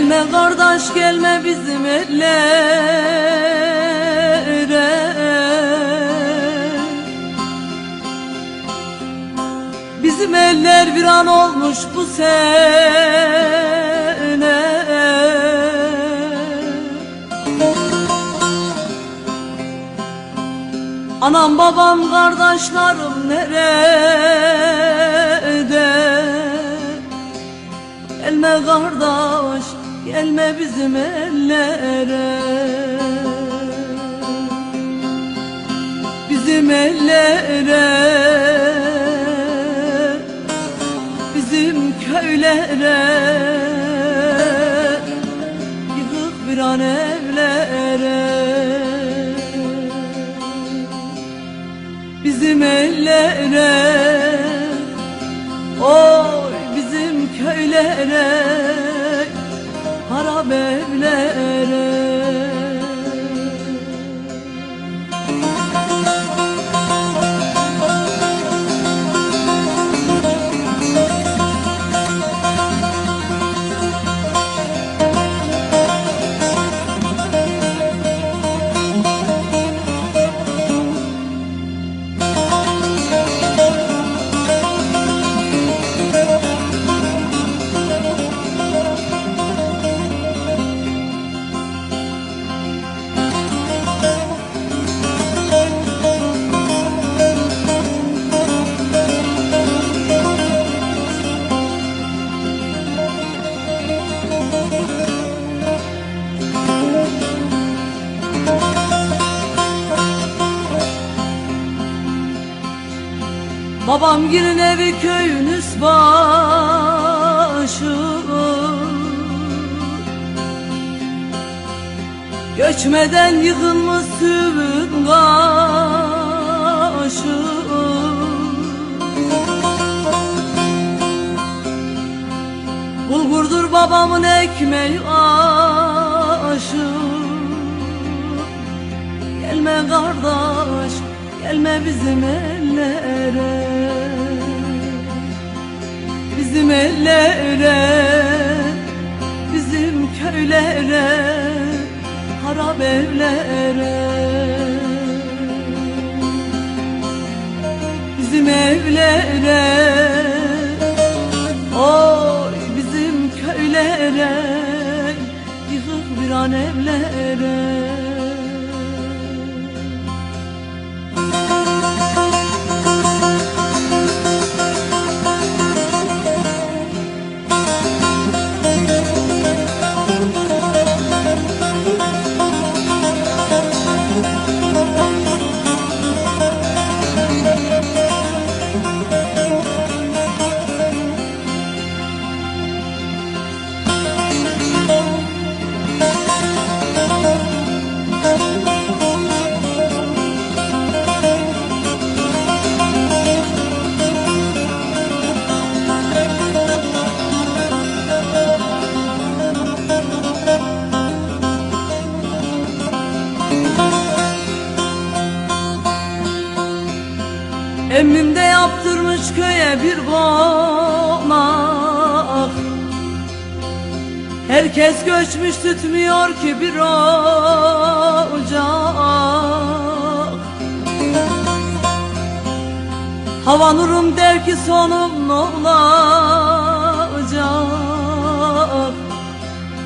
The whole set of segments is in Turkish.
Gelme kardeş gelme bizim ellere. Bizim eller bir an olmuş bu sene. Anam babam kardeşlerim nerede? Gelme kardeş gelme bizim ellere. Bizim ellere. Bizim köylere Babam girin evi köyün üst başı. Göçmeden yıkılmış süvün kaşı Bulgurdur babamın ekmeği aşı. Gelme kardeş, gelme bizim ellere Bizim ellere, bizim köylere Harap evlere. Bizim evlere Oy bizim köylere Yıkık bir an evlere Emmim de yaptırmış köye bir konak Herkes göçmüş tutmuyor ki bir ocak. Hava nurum der ki sonum ne olacak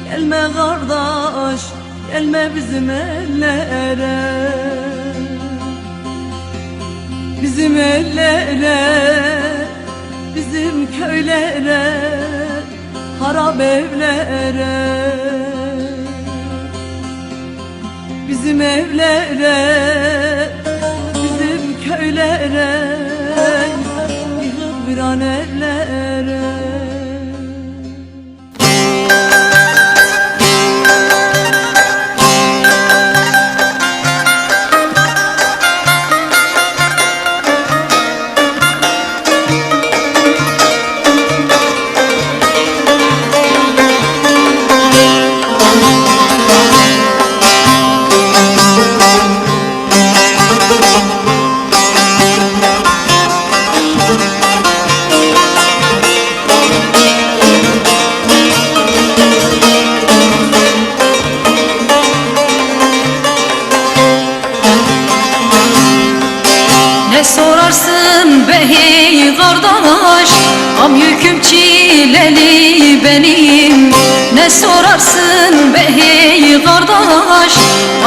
Gelme kardeş gelme bizim ellere Bizim ellere, bizim köylere, harap evlere. Bizim evlere, bey kardeş? Am yüküm çileli benim. Ne sorarsın bey kardeş?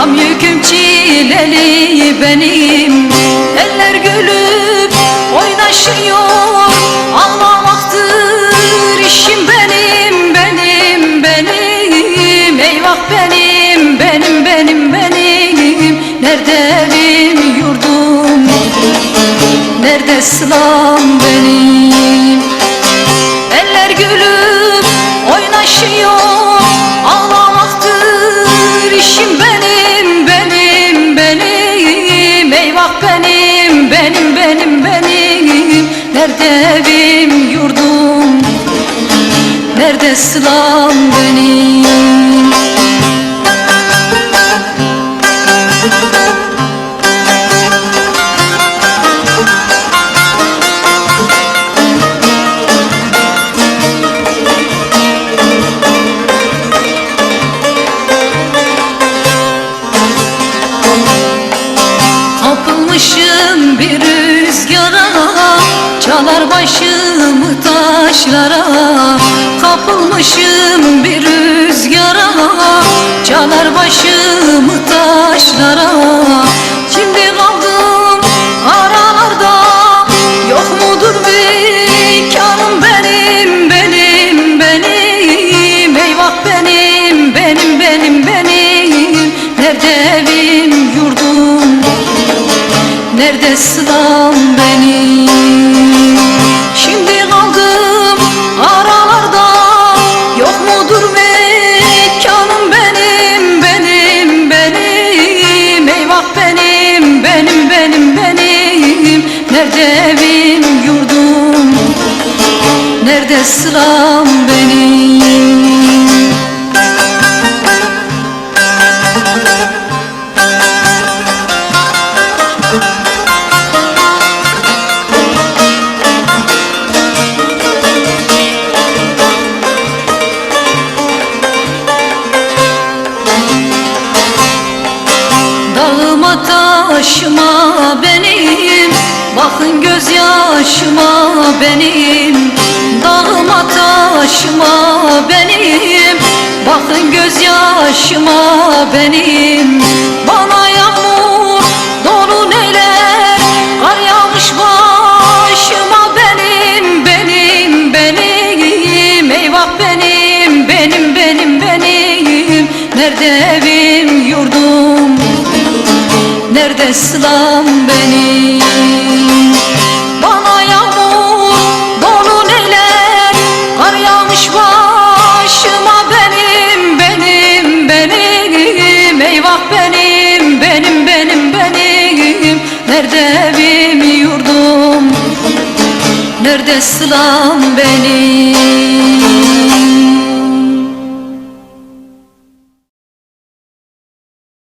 Am yüküm çileli benim. Eller gülüp Sılam benim. Eller gülüp oynaşıyor Ağlamaktır işim benim benim benim. Eyvah benim benim benim benim. Nerede evim yurdum? Nerede sılam benim Başımı taşlara Kapılmışım bir rüzgara. Çalar başımı taşlara Şimdi kaldım aralarda. Yok mudur mekanım benim benim benim? Eyvah benim benim benim benim. Nerede evim yurdum? Nerede sılam benim Nerede sıram benim? Dağıma taşıma benim Bakın gözyaşıma benim taşıma benim Bakın gözyaşıma benim. Bana yağmur dolu neyler Kar yağmış başıma benim Benim benim. Eyvah benim benim benim benim. Nerede evim yurdum? Nerede sılam benim Nerede evim yurdum? Nerede sılam benim